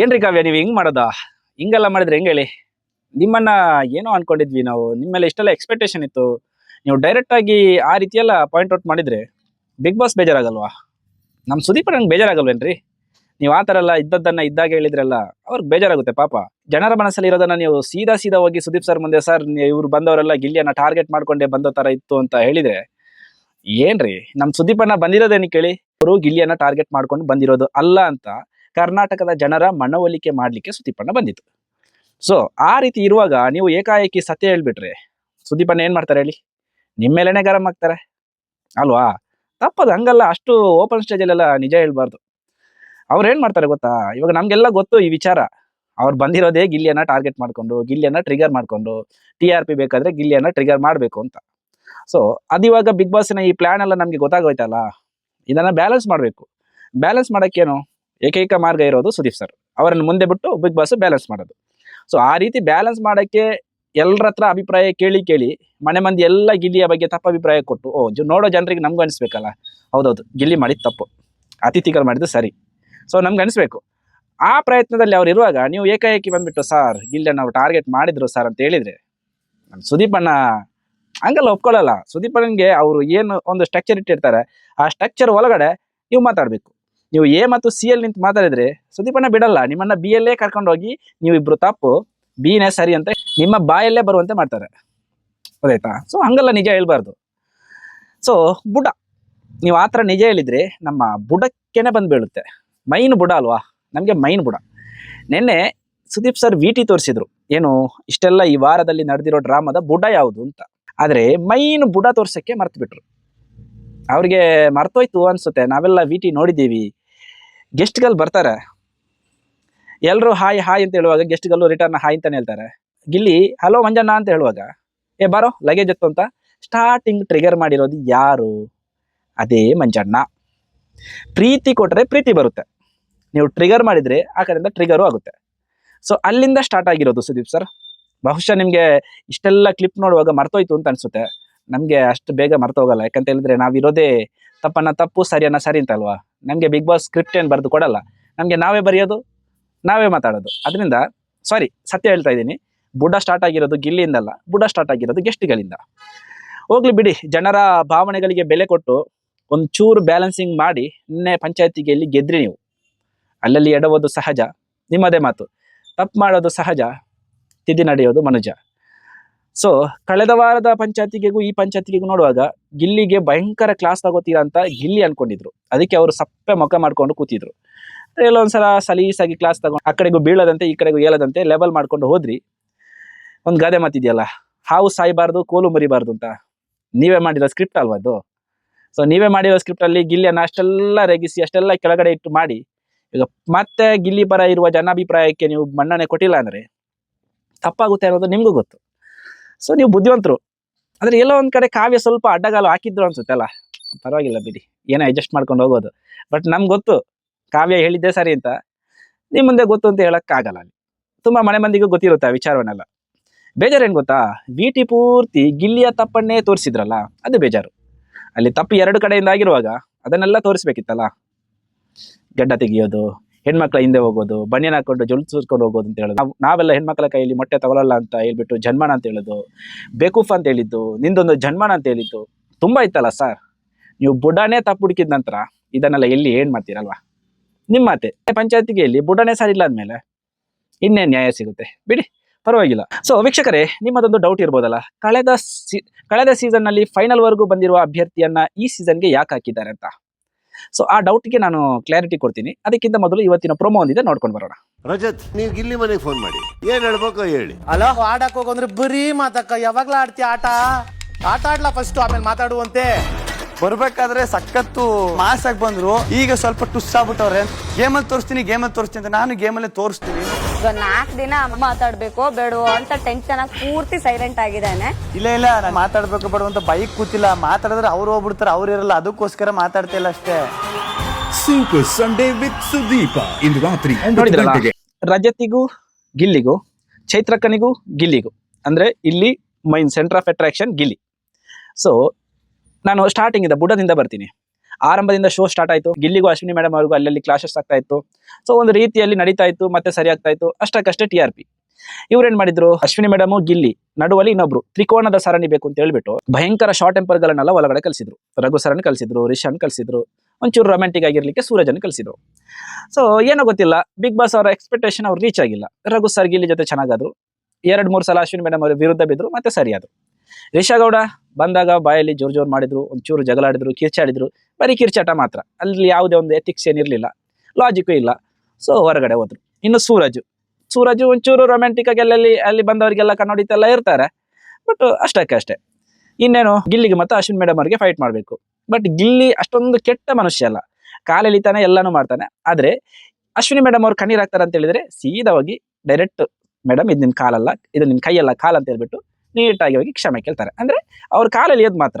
ಏನ್ರಿ ಕಾವ್ಯ, ನೀವು ಹಿಂಗ್ ಮಾಡೋದ? ಹಿಂಗೆಲ್ಲ ಮಾಡಿದ್ರೆ ಹೆಂಗ್ ಹೇಳಿ? ನಿಮ್ಮನ್ನ ಏನೋ ಅನ್ಕೊಂಡಿದ್ವಿ ನಾವು. ನಿಮ್ಮ ಮೇಲೆ ಇಷ್ಟೆಲ್ಲ ಎಕ್ಸ್ಪೆಕ್ಟೇಷನ್ ಇತ್ತು. ನೀವು ಡೈರೆಕ್ಟ್ ಆಗಿ ಆ ರೀತಿಯೆಲ್ಲ ಪಾಯಿಂಟ್ ಔಟ್ ಮಾಡಿದ್ರೆ ಬಿಗ್ ಬಾಸ್ ಬೇಜಾರಾಗಲ್ವಾ? ನಮ್ಮ ಸುದೀಪ್ ನಂಗೆ ಬೇಜಾರಾಗಲ್ವೇನ್ರಿ? ನೀವು ಆ ಥರ ಎಲ್ಲ ಇದ್ದದ್ದನ್ನ ಇದ್ದಾಗ ಹೇಳಿದ್ರಲ್ಲ ಅವ್ರಿಗೆ ಬೇಜಾರಾಗುತ್ತೆ ಪಾಪ. ಜನರ ಮನಸ್ಸಲ್ಲಿ ಇರೋದನ್ನ ನೀವು ಸೀದಾ ಸೀದಾ ಹೋಗಿ ಸುದೀಪ್ ಸರ್ ಮುಂದೆ, ಸರ್ ಇವ್ರು ಬಂದವರೆಲ್ಲ ಗಿಲ್ಲಿಯನ್ನು ಟಾರ್ಗೆಟ್ ಮಾಡ್ಕೊಂಡೆ ಬಂದೋ ಥರ ಇತ್ತು ಅಂತ ಹೇಳಿದ್ರೆ ಏನ್ರಿ? ನಮ್ಮ ಸುದೀಪಣ್ಣ ಬಂದಿರೋದೇನು ಕೇಳಿ? ಅವರು ಗಿಲ್ಲಿಯನ್ನು ಟಾರ್ಗೆಟ್ ಮಾಡ್ಕೊಂಡು ಬಂದಿರೋದು ಅಲ್ಲ ಅಂತ ಕರ್ನಾಟಕದ ಜನರ ಮನವೊಲಿಕೆ ಮಾಡಲಿಕ್ಕೆ ಸುದೀಪಣ್ಣ ಬಂದಿತ್ತು ಸೊ ಆ ರೀತಿ ಇರುವಾಗ ನೀವು ಏಕಾಏಕಿ ಸತ್ಯ ಹೇಳ್ಬಿಟ್ರೆ ಸುದೀಪಣ್ಣ ಏನ್ ಮಾಡ್ತಾರೆ ಹೇಳಿ? ನಿಮ್ಮ ಮೇಲೆನೆ ಗರಂ ಆಗ್ತಾರೆ. ಅಲ್ವಾ? ತಪ್ಪದು, ಹಂಗಲ್ಲ, ಅಷ್ಟು ಓಪನ್ ಸ್ಟೇಜಲ್ಲೆಲ್ಲ ನಿಜ ಹೇಳ್ಬಾರ್ದು. ಅವ್ರು ಏನ್ ಮಾಡ್ತಾರೆ ಗೊತ್ತಾ? ಇವಾಗ ನಮ್ಗೆಲ್ಲ ಗೊತ್ತು ಈ ವಿಚಾರ. ಅವ್ರು ಬಂದಿರೋದೇ ಗಿಲ್ಲಿಯನ್ನ ಟಾರ್ಗೆಟ್ ಮಾಡ್ಕೊಂಡು, ಗಿಲ್ಲಿಯನ್ನ ಟ್ರಿಗರ್ ಮಾಡ್ಕೊಂಡು ಟಿ ಆರ್ ಪಿ ಬೇಕಾದ್ರೆ ಗಿಲ್ಲಿಯನ್ನ ಟ್ರಿಗರ್ ಮಾಡಬೇಕು ಅಂತ. ಸೊ ಅದಿವಾಗ ಬಿಗ್ ಬಾಸ್ನ ಈ ಪ್ಲಾನ್ ಎಲ್ಲ ನಮ್ಗೆ ಗೊತ್ತಾಗೋಯ್ತಲ್ಲ? ಇದನ್ನ ಬ್ಯಾಲೆನ್ಸ್ ಮಾಡಬೇಕು. ಬ್ಯಾಲೆನ್ಸ್ ಮಾಡಕ್ಕೇನು? ಏಕೈಕ ಮಾರ್ಗ ಇರೋದು ಸುದೀಪ್ ಸರ್ ಅವರನ್ನು ಮುಂದೆ ಬಿಟ್ಟು ಬಿಗ್ ಬಾಸ್ ಬ್ಯಾಲೆನ್ಸ್ ಮಾಡೋದು. ಸೊ ಆ ರೀತಿ ಬ್ಯಾಲೆನ್ಸ್ ಮಾಡೋಕ್ಕೆ ಎಲ್ಲರ ಹತ್ರ ಅಭಿಪ್ರಾಯ ಕೇಳಿ ಕೇಳಿ, ಮನೆ ಮಂದಿ ಎಲ್ಲ ಗಿಲ್ಲಿಯ ಬಗ್ಗೆ ತಪ್ಪು ಅಭಿಪ್ರಾಯ ಕೊಟ್ಟು, ಓ ನೋಡೋ ಜನರಿಗೆ ನಮಗೂ ಅನಿಸ್ಬೇಕಲ್ಲ. ಹೌದೌದು, ಗಿಲ್ಲಿ ಮಾಡಿದ ತಪ್ಪು. ಅತಿಥಿಗಳು ಮಾಡಿದ್ದು ಸರಿ. ಸೊ ನಮ್ಗೆ ಅನಿಸ್ಬೇಕು. ಆ ಪ್ರಯತ್ನದಲ್ಲಿ ಅವ್ರು ಇರುವಾಗ ನೀವು ಏಕಾಏಕಿ ಬಂದ್ಬಿಟ್ಟು ಸರ್ ಗಿಲ್ಲಿಯನ್ನ ನಾವು ಟಾರ್ಗೆಟ್ ಮಾಡಿದ್ರು ಸರ್ ಅಂತ ಹೇಳಿದ್ರೆ ನಮ್ಮ ಸುದೀಪಣ್ಣ ಹಂಗಲ್ಲ ಒಪ್ಕೊಳ್ಳಲ್ಲ ಅಣ್ಣಗೆ ಅವರು ಏನು ಒಂದು ಸ್ಟ್ರಕ್ಚರ್ ಇಟ್ಟಿರ್ತಾರೆ, ಆ ಸ್ಟ್ರಕ್ಚರ್ ಒಳಗಡೆ ನೀವು ಮಾತಾಡಬೇಕು. ನೀವು ಎ ಮತ್ತು ಸಿ ಎಲ್ ನಿಂತು ಮಾತಾಡಿದ್ರೆ ಸುದೀಪಣ್ಣ ಬಿಡಲ್ಲ, ನಿಮ್ಮನ್ನ ಬಿ ಎಲ್ಲೇ ಕರ್ಕೊಂಡು ಹೋಗಿ ನೀವು ಇಬ್ರು ತಪ್ಪು ಬಿನೇ ಸರಿ ಅಂತ ನಿಮ್ಮ ಬಾಯಲ್ಲೇ ಬರುವಂತೆ ಮಾಡ್ತಾರೆ. ಗೊತ್ತಾಯ್ತಾ? ಸೊ ಹಂಗಲ್ಲ ನಿಜ ಹೇಳ್ಬಾರ್ದು. ಸೊ ಬುಡ. ನೀವು ಆ ಥರ ನಿಜ ಹೇಳಿದ್ರೆ ನಮ್ಮ ಬುಡಕ್ಕೇನೆ ಬಂದು ಬೀಳುತ್ತೆ. ಮೈನ್ ಬುಡ ಅಲ್ವಾ? ನಮಗೆ ಮೈನ್ ಬುಡ. ನಿನ್ನೆ ಸುದೀಪ್ ಸರ್ ವಿ ತೋರಿಸಿದ್ರು. ಏನು, ಇಷ್ಟೆಲ್ಲ ಈ ವಾರದಲ್ಲಿ ನಡೆದಿರೋ ಡ್ರಾಮಾದ ಬುಡ ಯಾವುದು ಅಂತ. ಆದರೆ ಮೈನ್ ಬುಡ ತೋರ್ಸೋಕ್ಕೆ ಮರ್ತು ಬಿಟ್ರು ಅವ್ರಿಗೆ ಮರ್ತೋಯ್ತು ಅನ್ಸುತ್ತೆ. ನಾವೆಲ್ಲ ವಿ ಟಿ ನೋಡಿದ್ದೀವಿ. ಗೆಸ್ಟ್ಗಳು ಬರ್ತಾರೆ. ಎಲ್ಲರೂ ಹಾಯ್ ಹಾಯ್ ಅಂತ ಹೇಳುವಾಗ ಗೆಸ್ಟ್ಗಳು ರಿಟರ್ನ್ ಹಾಯ್ ಅಂತಾನೆ ಹೇಳ್ತಾರೆ. ಗಿಲ್ಲಿ ಹಲೋ ಮಂಜಣ್ಣ ಅಂತ ಹೇಳುವಾಗ, ಏ, ಬಾರೋ ಲಗೇಜ್ ಎತ್ತು ಅಂತ? ಸ್ಟಾರ್ಟಿಂಗ್ ಟ್ರಿಗರ್ ಮಾಡಿರೋದು ಯಾರು? ಅದೇ ಮಂಜಣ್ಣ. ಪ್ರೀತಿ ಕೊಟ್ಟರೆ ಪ್ರೀತಿ ಬರುತ್ತೆ. ನೀವು ಟ್ರಿಗರ್ ಮಾಡಿದ್ರೆ ಆ ಕಡೆಯಿಂದ ಟ್ರಿಗರು ಆಗುತ್ತೆ. ಸೊ ಅಲ್ಲಿಂದ ಸ್ಟಾರ್ಟ್ ಆಗಿರೋದು ಸುದೀಪ್ ಸರ್ ಬಹುಶಃ ನಿಮಗೆ ಇಷ್ಟೆಲ್ಲ ಕ್ಲಿಪ್ ನೋಡುವಾಗ ಮರ್ತೋಯ್ತು ಅಂತ ಅನಿಸುತ್ತೆ. ನಮಗೆ ಅಷ್ಟು ಬೇಗ ಮರ್ತೋಗಲ್ಲ. ಯಾಕಂತ ಹೇಳಿದ್ರೆ ನಾವಿರೋದೇ ತಪ್ಪನ್ನ ತಪ್ಪು, ಸರಿಯನ್ನ ಸರಿ ಅಂತ ಅಲ್ವಾ? ನಮಗೆ ಬಿಗ್ ಬಾಸ್ ಸ್ಕ್ರಿಪ್ಟ್ ಏನು ಬರೆದು ಕೊಡಲ್ಲ. ನಮಗೆ ನಾವೇ ಬರೆಯೋದು, ನಾವೇ ಮಾತಾಡೋದು. ಅದರಿಂದ ಸಾರಿ ಸತ್ಯ ಹೇಳ್ತಾ ಇದ್ದೀನಿ. ಬುಡ ಸ್ಟಾರ್ಟ್ ಆಗಿರೋದು ಗಿಲ್ಲಿಯಿಂದಲ್ಲ, ಬುಡ ಸ್ಟಾರ್ಟ್ ಆಗಿರೋದು ಗೆಸ್ಟ್ಗಳಿಂದ ಹೋಗ್ಲಿ ಬಿಡಿ, ಜನರ ಭಾವನೆಗಳಿಗೆ ಬೆಲೆ ಕೊಟ್ಟು ಒಂದು ಚೂರು ಬ್ಯಾಲೆನ್ಸಿಂಗ್ ಮಾಡಿ ನಿನ್ನೆ ಪಂಚಾಯತಿಗೆ ಇಲ್ಲಿ ಗೆದ್ರಿ ನೀವು. ಅಲ್ಲಲ್ಲಿ ಎಡವೋದು ಸಹಜ, ನಿಮ್ಮದೇ ಮಾತು. ತಪ್ಪು ಮಾಡೋದು ಸಹಜ, ತಿದ್ದಿ ನಡೆಯೋದು ಮನುಜ. ಸೊ ಕಳೆದ ವಾರದ ಪಂಚಾಯತಿಗೆಗೂ ಈ ಪಂಚಾಯತಿಗೆಗೂ ನೋಡುವಾಗ ಗಿಲ್ಲಿಗೆ ಭಯಂಕರ ಕ್ಲಾಸ್ ತಗೋತೀರಾ ಅಂತ ಗಿಲ್ಲಿ ಅನ್ಕೊಂಡಿದ್ರು. ಅದಕ್ಕೆ ಅವರು ಸಪ್ಪೆ ಮುಖ ಮಾಡ್ಕೊಂಡು ಕೂತಿದ್ರು. ಎಲ್ಲೊಂದ್ಸಲ ಸಲೀಸಾಗಿ ಕ್ಲಾಸ್ ತಗೊಂಡು ಆ ಕಡೆಗೂ ಬೀಳದಂತೆ, ಈ ಕಡೆಗೂ ಏಳದಂತೆ ಲೆವೆಲ್ ಮಾಡ್ಕೊಂಡು ಹೋದ್ರಿ. ಒಂದು ಗಾದೆ ಮಾತಿದೆಯಲ್ಲ, ಹಾವು ಸಾಯಬಾರ್ದು, ಕೋಲು ಮರಿಬಾರ್ದು ಅಂತ. ನೀವೇ ಮಾಡಿರೋ ಸ್ಕ್ರಿಪ್ಟ್ ಅಲ್ವಾ ಅದು? ಸೊ ನೀವೇ ಮಾಡಿರೋ ಸ್ಕ್ರಿಪ್ಟ್ ಅಲ್ಲಿ ಗಿಲ್ಲಿಯನ್ನ ಅಷ್ಟೆಲ್ಲ ರೇಗಿಸಿ, ಅಷ್ಟೆಲ್ಲ ಕೆಳಗಡೆ ಇಟ್ಟು ಮಾಡಿ, ಈಗ ಮತ್ತೆ ಗಿಲ್ಲಿ ಪರ ಇರುವ ಜನಾಭಿಪ್ರಾಯಕ್ಕೆ ನೀವು ಮನ್ನಣೆ ಕೊಟ್ಟಿಲ್ಲ ಅಂದ್ರೆ ತಪ್ಪಾಗುತ್ತೆ ಅನ್ನೋದು ನಿಮಗೂ ಗೊತ್ತು. ಸೊ ನೀವು ಬುದ್ಧಿವಂತರು. ಆದರೆ ಎಲ್ಲೋ ಒಂದು ಕಡೆ ಕಾವ್ಯ ಸ್ವಲ್ಪ ಅಡ್ಡಗಾಲು ಹಾಕಿದ್ರು ಅನ್ಸುತ್ತೆ ಅಲ್ಲ? ಪರವಾಗಿಲ್ಲ ಬಿಡಿ. ಏನೋ ಅಡ್ಜಸ್ಟ್ ಮಾಡ್ಕೊಂಡು ಹೋಗೋದು. ಬಟ್ ನಮ್ಗೆ ಗೊತ್ತು. ಕಾವ್ಯ ಹೇಳಿದ್ದೆ ಸರಿ ಅಂತ. ನಿಮ್ಮ ಮುಂದೆ ಗೊತ್ತು ಅಂತ ಹೇಳೋಕ್ಕಾಗಲ್ಲ ಅಲ್ಲಿ. ತುಂಬಾ ಮನೆ ಮಂದಿಗೂ ಗೊತ್ತಿರುತ್ತೆ ಆ ವಿಚಾರವನ್ನೆಲ್ಲ. ಬೇಜಾರು ಏನು ಗೊತ್ತಾ? ವಿ ಟಿ ಪೂರ್ತಿ ಗಿಲ್ಲಿಯ ತಪ್ಪನ್ನೇ ತೋರಿಸಿದ್ರಲ್ಲ? ಅದು ಬೇಜಾರು. ಅಲ್ಲಿ ತಪ್ಪು ಎರಡು ಕಡೆಯಿಂದ ಆಗಿರುವಾಗ ಅದನ್ನೆಲ್ಲ ತೋರಿಸ್ಬೇಕಿತ್ತಲ್ಲ? ಗಡ್ಡ ತೆಗಿಯೋದು ಹೆಣ್ಮಕ್ಳ ಹಿಂದೆ ಹೋಗೋದು ಬನ್ಯನ್ ಹಾಕೊಂಡು ಜೊಲ್ ಸುರ್ಕೊಂಡು ಹೋಗೋದು ಅಂತ ಹೇಳೋದು. ನಾವ್- ನಾವೆಲ್ಲ ಹೆಣ್ಮಕ್ಳ ಕೈಯಲ್ಲಿ ಮೊಟ್ಟೆ ತಗೊಳಲ್ಲ ಅಂತ ಹೇಳ್ಬಿಟ್ಟು ಜನ್ಮನ ಅಂತ ಹೇಳೋದು, ಬೇಕೂಫ್ ಅಂತ ಹೇಳಿದ್ದು, ನಿಂದೊಂದು ಜನ್ಮನ ಅಂತ ಹೇಳಿದ್ದು ತುಂಬಾ ಇತ್ತಲ್ಲ ಸರ್? ನೀವು ಬುಡಾನೇ ತಪ್ಪು ಹುಡುಕಿದ ನಂತರ ಇದನ್ನೆಲ್ಲ ಎಲ್ಲಿ ಏನ್ ಮಾಡ್ತೀರಲ್ವಾ? ನಿಮ್ಮ ಮಾತೆ. ಪಂಚಾಯತಿಗೆ ಇಲ್ಲಿ ಬುಡಾನೆ ಸರಿ ಇಲ್ಲ ಅಂದ್ಮೇಲೆ? ಇನ್ನೇನ್ ನ್ಯಾಯ ಸಿಗುತ್ತೆ? ಬಿಡಿ, ಪರವಾಗಿಲ್ಲ. ಸೊ ವೀಕ್ಷಕರೇ, ನಿಮ್ಮದೊಂದು ಡೌಟ್ ಇರ್ಬೋದಲ್ಲ? ಕಳೆದ ಕಳೆದ ಸೀಸನ್ನಲ್ಲಿ ಫೈನಲ್ ವರೆಗೂ ಬಂದಿರುವ ಅಭ್ಯರ್ಥಿಯನ್ನ ಈ ಸೀಸನ್ಗೆ ಯಾಕೆ ಹಾಕಿದ್ದಾರೆ ಅಂತ? ಸೊ ಆ ಡೌಟ್ಗೆ ನಾನು ಕ್ಲಾರಿಟಿ ಕೊಡ್ತೀನಿ. ಅದಕ್ಕಿಂತ ಮೊದಲು ಇವತ್ತಿನ ಪ್ರೊಮೋ ಒಂದಿದೆ ನೋಡ್ಕೊಂಡು ಬರೋಣ. ರಜತ್ ನೀವು ಇಲ್ಲಿ ಮನೆಗೆ ಫೋನ್ ಮಾಡಿ. ಏನ್ ಹೇಳ್ಬೇಕು ಹೇಳಿ. ಅಲೋ ಆಡಕ್ ಹೋಗಂದ್ರೆ ಬರೀ ಮಾತಕ್ಕ ಯಾವಾಗ್ಲೂ ಆಡ್ತಿ ಆಟ? ಆಟ ಆಡ್ಲಾ ಫಸ್ಟ್ ಆಮೇಲೆ ಮಾತಾಡುವಂತೆ. ಬರ್ಬೇಕಾದ್ರೆ ಸಖತ್ತು ಮಾಸ್ ಆಗಿ ಬಂದ್ರು ಈಗ ಸ್ವಲ್ಪ ಟುಸ್ ಆಗ್ಬಿಟ್ಟವ್ರೆ ಗೇಮಲ್ಲಿ ತೋರಿಸ್ತೀನಿ ಗೇಮಲ್ಲಿ ತೋರಿಸ್ತೀನಿ ಅಂತ ನಾನು ಗೇಮಲ್ಲೇ ತೋರಿಸ್ತೀನಿ. ನಾಲ್ಕು ದಿನ ಮಾತಾಡ್ಬೇಕು ಬೇಡವೋ ಅಂತ ಟೆನ್ಷನ್ ಆಗಿ ಪೂರ್ತಿ ಸೈಲೆಂಟ್ ಆಗಿದ್ದಾನೆ. ಇಲ್ಲ ಇಲ್ಲ ನಾನು ಮಾತಾಡ್ಬೇಕು ಬೇಡ ಅಂತ ಬೈಕ್ ಕೂತಿಲ್ಲ. ಮಾತಾಡಿದ್ರೆ ಅವ್ರು ಹೋಗ್ಬಿಡ್ತಾರೆ ಅವ್ರು ಇರಲ್ಲ. ಅದಕ್ಕೋಸ್ಕರ ಮಾತಾಡ್ತಿಲ್ಲ ಅಷ್ಟೇ. ಸೂಪರ್ ಸಂಡೇ ವಿತ್ ಸುದೀಪ ಇಂದು ರಾತ್ರಿ ಗಂಟೆಗೆ. ರಜತಿಗೂ ಗಿಲ್ಲಿಗೂ ಚೈತ್ರಕ್ಕನಿಗೂ ಗಿಲ್ಲಿಗೂ. ಅಂದ್ರೆ ಇಲ್ಲಿ main centre of attraction Gilli. So ನಾನು ಸ್ಟಾರ್ಟಿಂಗ್ ಇಂದ ಬುಡದಿಂದ ಬರ್ತೀನಿ. ಆರಂಭದಿಂದ ಶೋ ಸ್ಟಾರ್ಟ್ ಆಯಿತು. ಗಿಲ್ಲಿಗೂ ಅಶ್ವಿನಿ ಮೇಡಮ್ ಅವ್ರಿಗೂ ಅಲ್ಲಲ್ಲಿ ಕ್ಲಾಶಸ್ ಆಗ್ತಾ ಇತ್ತು. ಸೊ ಒಂದು ರೀತಿಯಲ್ಲಿ ನಡೀತಾ ಇತ್ತು, ಮತ್ತೆ ಸರಿ ಆಗ್ತಾ ಇತ್ತು. ಅಷ್ಟಕ್ಕಷ್ಟೇ ಟಿ ಆರ್ ಪಿ ಇವ್ರೇನ್ ಮಾಡಿದ್ರು? ಅಶ್ವಿನಿ ಮೇಡಮ್ ಗಿಲ್ಲಿ, ನಡುವಲ್ಲಿ ಇನ್ನೊಬ್ರು ತ್ರಿಕೋಣದ ಸರಣಿ ಬೇಕು ಅಂತ ಹೇಳ್ಬಿಟ್ಟು ಭಯಂಕರ ಶಾರ್ಟ್ ಟೆಂಪರ್ ಗಳನ್ನೆಲ್ಲ ಒಳಗಡೆ ಕಲಿಸಿದ್ರು. ರಘು ಸರನ್ ಕಲಿಸಿದ್ರು, ರಿಷನ್ ಕಲಿಸಿದ್ರು, ಒಂಚೂರು ರೊಮ್ಯಾಂಟಿಕ್ ಆಗಿರ್ಲಿಕ್ಕೆ ಸೂರಜನ್ ಕಲಿಸಿದ್ರು. ಸೊ ಏನೋ ಗೊತ್ತಿಲ್ಲ ಬಿಗ್ ಬಾಸ್ ಅವರ ಎಕ್ಸ್ಪೆಕ್ಟೇಷನ್ ಅವ್ರು ರೀಚ್ ಆಗಿಲ್ಲ. ರಘು ಸರ್ ಗಿಲ್ಲಿ ಜೊತೆ ಚೆನ್ನಾಗಾದ್ರು. ಎರಡ್ ಮೂರು ಸಲ ಅಶ್ವಿನಿ ಮೇಡಮ್ ಅವ್ರ ವಿರುದ್ಧ ಬಿದ್ರು, ಮತ್ತೆ ಸರಿಯಾದ್ರು. ರಿಷಾ ಗೌಡ ಬಂದಾಗ ಬಾಯಲ್ಲಿ ಜೋರು ಜೋರು ಮಾಡಿದ್ರು, ಒಂಚೂರು ಜಗಳಾಡಿದ್ರು, ಕಿರ್ಚಾಡಿದ್ರು, ಬರೀ ಕಿರ್ಚಾಟ ಮಾತ್ರ. ಅಲ್ಲಿ ಯಾವುದೇ ಒಂದು ಎಥಿಕ್ಸ್ ಏನಿರಲಿಲ್ಲ ಲಾಜಿಕ್ ಇಲ್ಲ. ಸೊ ಹೊರಗಡೆ ಹೋದ್ರು. ಇನ್ನು ಸೂರಜ್. ಸೂರಜ್ ಒಂಚೂರು ರೊಮ್ಯಾಂಟಿಕ್ ಆಗಿ ಅಲ್ಲಲ್ಲಿ, ಅಲ್ಲಿ ಬಂದವರಿಗೆಲ್ಲ ಕನ್ನಡಿತೆಲ್ಲ ಇರ್ತಾರೆ. ಬಟ್ ಅಷ್ಟಕ್ಕೆ ಅಷ್ಟೇ. ಇನ್ನೇನು, ಗಿಲ್ಲಿಗೆ ಮತ್ತು ಅಶ್ವಿನ್ ಮೇಡಮ್ ಅವರಿಗೆ ಫೈಟ್ ಮಾಡಬೇಕು. ಬಟ್ ಗಿಲ್ಲಿ ಅಷ್ಟೊಂದು ಕೆಟ್ಟ ಮನುಷ್ಯ ಅಲ್ಲ. ಕಾಲೆಳಿತಾನೆ, ಎಲ್ಲಾನು ಮಾಡ್ತಾನೆ. ಆದ್ರೆ ಅಶ್ವಿನಿ ಮೇಡಮ್ ಅವ್ರು ಕಣ್ಣೀರಾಗ್ತಾರೆ ಅಂತ ಹೇಳಿದ್ರೆ ಸೀದಾ ಹೋಗಿ ಡೈರೆಕ್ಟ್ ಮೇಡಮ್ ಇದು ನಿನ್ನ ಕಾಲಲ್ಲ, ಇದು ನಿನ್ ಕೈಯಲ್ಲ ಕಾಲ ಅಂತ ಹೇಳ್ಬಿಟ್ಟು ನೀಟಾಗಿ ಹೋಗಿ ಕ್ಷಮೆ ಕೇಳ್ತಾರೆ. ಅಂದ್ರೆ ಅವ್ರ ಕಾಲಲ್ಲಿ ಮಾತ್ರ.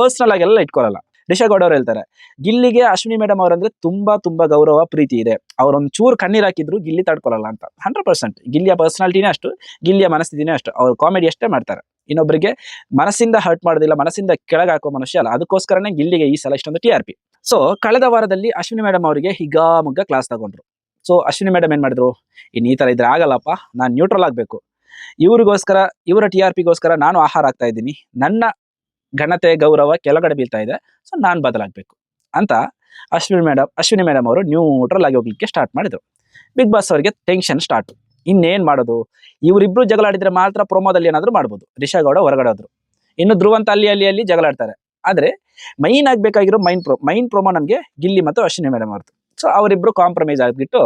ಪರ್ಸನಲ್ ಆಗಿ ಎಲ್ಲ ಇಟ್ಕೊಳ್ಳಲ್ಲ ರಿಷಾ ಗೌಡ ಅವ್ರು ಹೇಳ್ತಾರೆ, ಗಿಲ್ಲಿಗೆ ಅಶ್ವಿನಿ ಮೇಡಮ್ ಅವರಂದ್ರೆ ತುಂಬಾ ತುಂಬಾ ಗೌರವ, ಪ್ರೀತಿ ಇದೆ. ಅವ್ರೊಂದ್ ಚೂರು ಕಣ್ಣೀರ್ ಹಾಕಿದ್ರು ಗಿಲ್ಲಿ ತಡ್ಕೊಳಲ್ಲ ಅಂತ. ಹಂಡ್ರೆಡ್ ಪರ್ಸೆಂಟ್ ಗಿಲ್ಲಿಯ ಪರ್ಸನಾಲಿಟಿನೇ ಅಷ್ಟು, ಗಿಲ್ಲಿಯ ಮನಸ್ಥಿತಿನೇ ಅಷ್ಟು. ಅವ್ರು ಕಾಮಿಡಿ ಅಷ್ಟೇ ಮಾಡ್ತಾರೆ. ಇನ್ನೊಬ್ಬರಿಗೆ ಮನಸ್ಸಿಂದ ಹರ್ಟ್ ಮಾಡೋದಿಲ್ಲ, ಮನಸ್ಸಿಂದ ಹಾಕೋ ಮನುಷ್ಯ ಅಲ್ಲ. ಅದಕ್ಕೋಸ್ಕರನೇ ಗಿಲ್ಲಿಗೆ ಈ ಸಲ ಇಷ್ಟೊಂದು ಟಿ ಆರ್ ಪಿ ಸೊ ಕಳೆದ ವಾರದಲ್ಲಿ ಅಶ್ವಿನಿ ಮೇಡಮ್ ಅವರಿಗೆ ಹಿಗ್ಗಾಮುಗ್ಗ ಕ್ಲಾಸ್ ತಗೊಂಡ್ರು. ಸೊ ಅಶ್ವಿನಿ ಮೇಡಮ್ ಏನ್ ಮಾಡಿದ್ರು? ಇನ್ನು ಈ ತರ ಇದ್ರೆ ಆಗಲ್ಲಪ್ಪ. ನಾನು ನ್ಯೂಟ್ರಲ್ ಆಗ್ಬೇಕು. ಇವ್ರಿಗೋಸ್ಕರ, ಇವರ ಟಿ ಆರ್ ಪಿಗೋಸ್ಕರ ನಾನು ಆಹಾರ ಆಗ್ತಾ ಇದ್ದೀನಿ. ನನ್ನ ಘನತೆ, ಗೌರವ ಕೆಳಗಡೆ ಬೀಳ್ತಾ ಇದೆ. ಸೊ ನಾನು ಬದಲಾಗಬೇಕು. ಅಂತ ಅಶ್ವಿನಿ ಮೇಡಮ್ ಅಶ್ವಿನಿ ಮೇಡಮ್ ಅವರು ನ್ಯೂಟ್ರಲ್ ಆಗಿ ಹೋಗ್ಲಿಕ್ಕೆ ಸ್ಟಾರ್ಟ್ ಮಾಡಿದ್ರು. ಬಿಗ್ ಬಾಸ್ ಅವರಿಗೆ ಟೆನ್ಷನ್ ಸ್ಟಾರ್ಟ್ ಇನ್ನೇನ್ ಮಾಡೋದು? ಇವರಿಬ್ರು ಜಗಳಾಡಿದ್ರೆ ಮಾತ್ರ ಪ್ರೊಮೋದಲ್ಲಿ ಏನಾದರೂ ಮಾಡ್ಬೋದು. ರಿಷಾ ಗೌಡ ಹೊರಗಡೆ ಹೋದ್ರು. ಇನ್ನು ಧ್ರುವಂತ ಅಲ್ಲಿ ಅಲ್ಲಿ ಅಲ್ಲಿ ಜಗಳಾಡ್ತಾರೆ ಆದ್ರೆ ಮೈನ್ ಆಗಬೇಕಾಗಿರೋ ಮೈನ್ ಪ್ರೊ ಮೈನ್ ಪ್ರೊಮೋ ನಮಗೆ ಗಿಲ್ಲಿ ಮತ್ತು ಅಶ್ವಿನಿ ಮೇಡಮ್ ಅವ್ರದ್ದು. ಸೊ ಅವರಿಬ್ರು ಕಾಂಪ್ರಮೈಸ್ ಆಗಿಬಿಟ್ಟು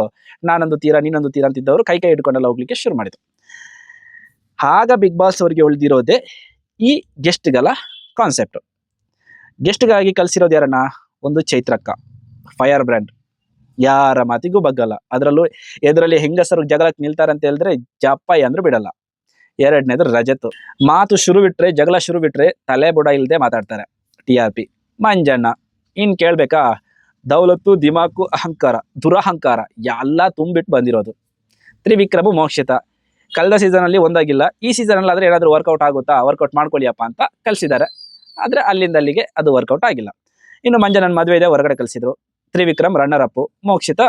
ನಾನೊಂದು ತೀರ, ನೀನೊಂದು ತೀರ ಅಂತಿದ್ದವರು ಕೈ ಕೈ ಹಿಡ್ಕೊಂಡೆಲ್ಲ ಹೋಗ್ಲಿಕ್ಕೆ ಶುರು ಮಾಡಿದ್ರು. ಆಗ ಬಿಗ್ ಬಾಸ್ ಅವರಿಗೆ ಉಳಿದಿರೋದೇ ಈ ಗೆಸ್ಟ್ಗಳ ಕಾನ್ಸೆಪ್ಟ್ ಗೆಸ್ಟ್ಗಾಗಿ ಕಲಿಸಿರೋದು ಯಾರನ್ನ ಒಂದು ಚೈತ್ರಕ್ಕ ಫೈರ್ ಬ್ರ್ಯಾಂಡ್ ಯಾರ ಮಾತಿಗೂ ಬಗ್ಗಲ್ಲ. ಅದರಲ್ಲೂ ಎದುರಲ್ಲಿ ಹೆಂಗಸರು ಜಗಳಕ್ಕೆ ನಿಲ್ತಾರೆ ಅಂತ ಹೇಳಿದ್ರೆ ಜಪ್ಪಾಯಿ ಅಂದ್ರೂ ಬಿಡಲ್ಲ. ಎರಡನೇದು ರಜತ್ ಮಾತು ಶುರು ಬಿಟ್ರೆ, ಜಗಳ ಶುರು ಬಿಟ್ರೆ ತಲೆ ಬುಡ ಇಲ್ಲದೆ ಮಾತಾಡ್ತಾರೆ. ಟಿ ಆರ್ ಪಿ ಮಂಜಣ್ಣ, ಇನ್ ಕೇಳ್ಬೇಕಾ? ದೌಲತ್ತು, ದಿಮಾಕು, ಅಹಂಕಾರ, ದುರಹಂಕಾರ, ಎಲ್ಲ ತುಂಬಿಟ್ಟು ಬಂದಿರೋದು. ತ್ರಿವಿಕ್ರಮ ಮೋಕ್ಷಿತ. ಕಳೆದ ಸೀಸನ್ ಅಲ್ಲಿ ಒಂದಾಗಿಲ್ಲ. ಈ ಸೀಸನ್ ಅಲ್ಲಿ ಆದ್ರೆ ಏನಾದ್ರು ವರ್ಕೌಟ್ ಆಗುತ್ತಾ? ವರ್ಕೌಟ್ ಮಾಡ್ಕೊಳ್ಳಿಯಪ್ಪ ಅಂತ ಕಲ್ಸಿದ್ದಾರೆ ಆದ್ರೆ ಅಲ್ಲಿಂದ ಅಲ್ಲಿಗೆ ಅದು ವರ್ಕೌಟ್ ಆಗಿಲ್ಲ. ಇನ್ನು ಮಂಜನನ್ ಮದುವೆ ಇದೆ, ಹೊರಗಡೆ ಕಲಿಸಿದ್ರು ತ್ರಿವಿಕ್ರಮ್ ರನ್ನರ್ ಅಪ್ ಮೋಕ್ಷಿತ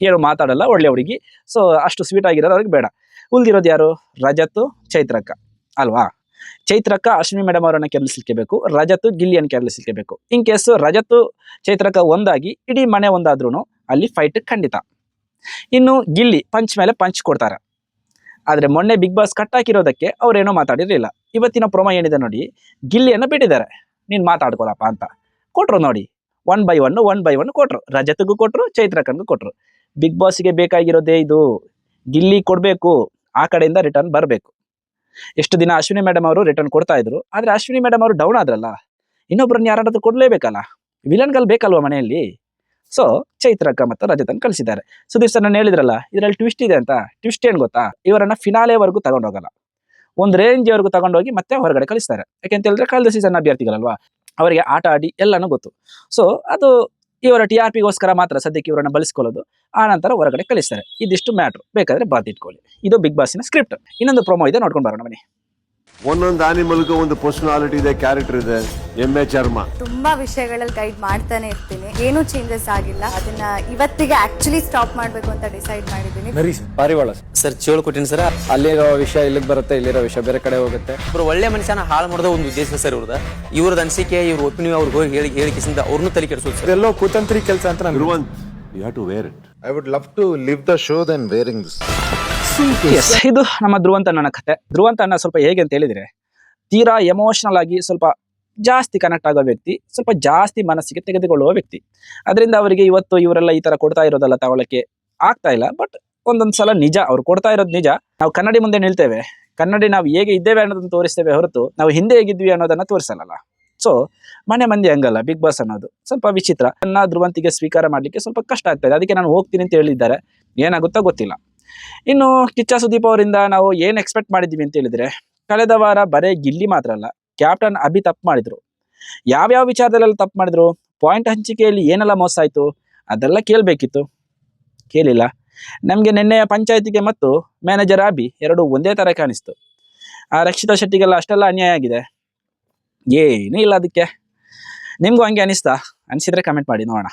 ಏನು ಮಾತಾಡಲ್ಲ, ಒಳ್ಳೆ ಹುಡುಗಿ. ಸೊ ಅಷ್ಟು ಸ್ವೀಟ್ ಆಗಿರೋದು ಅವ್ರಿಗೆ ಬೇಡ. ಉಳಿದಿರೋದು ಯಾರು? ರಜತ್ ಚೈತ್ರಕ್ಕ. ಅಲ್ವಾ? ಚೈತ್ರಕ್ಕ ಅಶ್ವಿನಿ ಮೇಡಮ್ ಅವರನ್ನ ಕೆರಳಿಸ್ಲಿಕ್ಕೆ ಬೇಕು ರಜತ್ ಗಿಲ್ಲಿಯನ್ನು ಕೆರಳಿಸ್ಲಿಕ್ಕೆ ಬೇಕು ಇನ್ ಕೇಸ್ ರಜತ್ ಚೈತ್ರಕ್ಕ ಒಂದಾಗಿ, ಇಡೀ ಮನೆ ಒಂದಾದ್ರೂ ಅಲ್ಲಿ ಫೈಟ್ ಖಂಡಿತ. ಇನ್ನು ಗಿಲ್ಲಿ ಪಂಚ್ ಮೇಲೆ ಪಂಚ್ ಕೊಡ್ತಾರೆ. ಆದ್ರೆ ಮೊನ್ನೆ ಬಿಗ್ ಬಾಸ್ ಕಟ್ ಹಾಕಿರೋದಕ್ಕೆ ಅವರೇನೋ ಮಾತಾಡಿರಲಿಲ್ಲ. ಇವತ್ತಿನ ಪ್ರೊಮೋ ಏನಿದೆ ನೋಡಿ, ಗಿಲ್ಲಿಯನ್ನು ಬಿಟ್ಟಿದ್ದಾರೆ. ನೀನು ಮಾತಾಡ್ಕೊಳಪ್ಪ ಅಂತ. ಕೊಟ್ರು ನೋಡಿ. One by one one by one ಕೊಟ್ರು. ರಜತ್ಗೂ ಕೊಟ್ರು ಚೈತ್ರಕ್ಕನ್ಗೂ ಕೊಟ್ರು. ಬಿಗ್ ಬಾಸ್ಗೆ ಬೇಕಾಗಿರೋದೇ ಇದು. ಗಿಲ್ಲಿ ಕೊಡ್ಬೇಕು, ಆ ಕಡೆಯಿಂದ ರಿಟರ್ನ್ ಬರಬೇಕು. ಎಷ್ಟು ದಿನ ಅಶ್ವಿನಿ ಮೇಡಮ್ ಅವರು ರಿಟರ್ನ್ ಕೊಡ್ತಾ ಇದ್ರು, ಆದ್ರೆ ಅಶ್ವಿನಿ ಮೇಡಮ್ ಅವರು ಡೌನ್ ಆದ್ರಲ್ಲ. ಇನ್ನೊಬ್ರನ್ನ ಯಾರಾದ್ರೂ ಕೊಡ್ಲೇಬೇಕಲ್ಲ? ವಿಲನ್ಗಳು ಬೇಕಲ್ವಾ ಮನೆಯಲ್ಲಿ? ಸೊ ಚೈತ್ರಕ್ಕ ಮತ್ತು ರಜತನ್ ಕಳಿಸಿದ್ದಾರೆ. ಸುದೀಪ್ ಸರ್ ನಾನು ಹೇಳಿದ್ರಲ್ಲ, ಇದರಲ್ಲಿ ಟ್ವಿಸ್ಟ್ ಇದೆ ಅಂತ. ಟ್ವಿಸ್ಟ್ ಏನು ಗೊತ್ತಾ? ಇವರನ್ನ ಫಿನಾಲೆವರೆಗೂ ತಗೊಂಡೋಗಲ್ಲ. ಒಂದು ರೇಂಜ್ ವರೆಗೂ ತಗೊಂಡೋಗಿ ಮತ್ತೆ ಹೊರಗಡೆ ಕಳಿಸ್ತಾರೆ. ಯಾಕೆಂತ ಹೇಳಿದ್ರೆ ಕಳೆದ ಸೀಸನ್ ಅಭ್ಯರ್ಥಿಗಳಲ್ವಾ? ಅವರಿಗೆ ಆಟ ಆಡಿ ಎಲ್ಲನೂ ಗೊತ್ತು. ಸೊ ಅದು ಇವರ ಟಿ ಆರ್ ಪಿಗೋಸ್ಕರ ಮಾತ್ರ ಸದ್ಯಕ್ಕೆ ಇವರನ್ನ ಬಳಸ್ಕೊಳ್ಳೋದು. ಆ ನಂತರ ಹೊರಗಡೆ ಕಳಿಸ್ತಾರೆ. ಇದಿಷ್ಟು ಮ್ಯಾಟ್ರು ಬೇಕಾದ್ರೆ ಬಾತಿಟ್ಕೊಳ್ಳಿ ಇದು ಬಿಗ್ ಬಾಸಿನ ಸ್ಕ್ರಿಪ್ಟ್ ಇನ್ನೊಂದು ಪ್ರೊಮೋ ಇದೆ, ನೋಡ್ಕೊಂಡು ಬರೋಣ ಬನ್ನಿ ಒಂದೊಂದು ಆನಿಮಲ್ಗೂ ಒಂದು ಪರ್ಸನಾಲಿಟಿ ಇದೆ ಕ್ಯಾರೆಕ್ಟರ್ ಇದೆ. ಎಮ್ಮೆ ಚರ್ಮ. ತುಂಬಾ ವಿಷಯಗಳಲ್ಲಿ ಗೈಡ್ ಮಾಡ್ತಾನೆ ಇರ್ತೀನಿ. ಏನು ಚೇಂಜಸ್ ಆಗಿಲ್ಲ. ಅದನ್ನ ಇವತ್ತಿಗೆ ಆಕ್ಚುಲಿ ಸ್ಟಾಪ್ ಮಾಡ್ಬೇಕು ಅಂತ ಡಿಸೈಡ್ ಮಾಡಿದ್ದೀನಿ. ಪಾರಿವಾಳ ಸರ್. ಚೇಳು ಕೊಟ್ಟಿನಿ ಸರ್ ಅಲ್ಲಿರೋ ವಿಷಯ ಇಲ್ಲಿಗೆ ಬರುತ್ತೆ ಇಲ್ಲಿರೋ ವಿಷಯ ಬೇರೆ ಕಡೆ ಹೋಗುತ್ತೆ. ಇವರು ಒಳ್ಳೆ ಮನುಷ್ಯನ ಹಾಳು ಮಾಡೋದು ಒಂದು ಉದ್ದೇಶ ಸರ್ ಇವ್ರದ ಇವ್ರದ್ದು ಅನಿಸಿಕೆ ಇವ್ರ ಒಪಿನಿಯನ್ ಅವ್ರಿಗೆ ಹೋಗಿ ಹೇಳಿ ಹೇಳಿ ಕಿಸಿಂದ ಅವ್ರನ್ನೂ ತಲೆ ಕೆಡಿಸೋದು ಸರ್. ಎಲ್ಲೋ ಕುತಂತ್ರಿ ಕೆಲಸ ಅಂತ ನಾನು you have to wear it I would love to leave the show than wearing this. Yes ಇದು ನಮ್ಮ ಧ್ರುವಂತ ಅಣ್ಣನ ಕತೆ. ಧ್ರುವಂತ ಅಣ್ಣ ಸ್ವಲ್ಪ ಹೇಗೆ ಅಂತ ಹೇಳಿದ್ರೆ, ತೀರಾ ಎಮೋಷನಲ್ ಆಗಿ ಸ್ವಲ್ಪ ಜಾಸ್ತಿ ಕನೆಕ್ಟ್ ಆಗೋ ವ್ಯಕ್ತಿ, ಸ್ವಲ್ಪ ಜಾಸ್ತಿ ಮನಸ್ಸಿಗೆ ತೆಗೆದುಕೊಳ್ಳುವ ವ್ಯಕ್ತಿ. ಅದರಿಂದ ಅವರಿಗೆ ಇವತ್ತು ಇವರೆಲ್ಲ ಈ ತರ ಕೊಡ್ತಾ ಇರೋದಲ್ಲ ತಗೊಳಕ್ಕೆ ಆಗ್ತಾ ಇಲ್ಲ. ಬಟ್ ಒಂದೊಂದ್ ಸಲ ನಿಜ, ಅವ್ರು ಕೊಡ್ತಾ ಇರೋದು ನಿಜ. ನಾವು ಕನ್ನಡಿ ಮುಂದೆ ನಿಲ್ತೇವೆ. ಕನ್ನಡಿ ನಾವು ಹೇಗೆ ಇದ್ದೇವೆ ಅನ್ನೋದನ್ನ ತೋರಿಸ್ತೇವೆ ಹೊರತು, ನಾವು ಹಿಂದೆ ಹೇಗಿದ್ವಿ ಅನ್ನೋದನ್ನ ತೋರಿಸಲ್ಲ ಸೊ ಮನೆ ಮಂದಿ ಹಂಗಲ್ಲ ಬಿಗ್ ಬಾಸ್ ಅನ್ನೋದು. ಸ್ವಲ್ಪ ವಿಚಿತ್ರ. ನನ್ನ ಧ್ರುವಂತಿಗೆ ಸ್ವೀಕಾರ ಮಾಡ್ಲಿಕ್ಕೆ ಸ್ವಲ್ಪ ಕಷ್ಟ ಆಗ್ತಾ ಅದಕ್ಕೆ ನಾನು ಹೋಗ್ತೀನಿ ಅಂತ ಹೇಳಿದ್ದಾರೆ. ಏನಾಗುತ್ತೋ ಗೊತ್ತಿಲ್ಲ. ಇನ್ನು ಕಿಚ್ಚ ಸುದೀಪ್ ಅವರಿಂದ ನಾವು ಏನು ಎಕ್ಸ್ಪೆಕ್ಟ್ ಮಾಡಿದ್ದೀವಿ ಅಂತ ಹೇಳಿದ್ರೆ, ಕಳೆದ ವಾರ ಬರೇ ಗಿಲ್ಲಿ ಮಾತ್ರ ಅಲ್ಲ ಕ್ಯಾಪ್ಟನ್ ಅಭಿ ತಪ್ಪು ಮಾಡಿದ್ರು. ಯಾವ್ಯಾವ ವಿಚಾರದಲ್ಲೆಲ್ಲ ತಪ್ಪು ಮಾಡಿದ್ರು? ಪಾಯಿಂಟ್ ಹಂಚಿಕೆಯಲ್ಲಿ ಏನೆಲ್ಲ ಮೋಸ ಆಯ್ತು? ಅದೆಲ್ಲ ಕೇಳಬೇಕಿತ್ತು. ಕೇಳಿಲ್ಲ. ನಮಗೆ ನಿನ್ನೆಯ ಪಂಚಾಯತಿಗೆ ಮತ್ತು ಮ್ಯಾನೇಜರ್ ಅಭಿ ಎರಡು ಒಂದೇ ತರ ಕಾಣಿಸ್ತು. ಆ ರಕ್ಷಿತಾ ಶೆಟ್ಟಿಗೆಲ್ಲ ಅಷ್ಟೆಲ್ಲ ಅನ್ಯಾಯ ಆಗಿದೆ. ಏನೂ ಇಲ್ಲ ಅದಕ್ಕೆ. ನಿಮಗೂ ಹಂಗೆ ಅನಿಸ್ತಾ? ಅನ್ಸಿದ್ರೆ ಕಮೆಂಟ್ ಮಾಡಿ, ನೋಡೋಣ.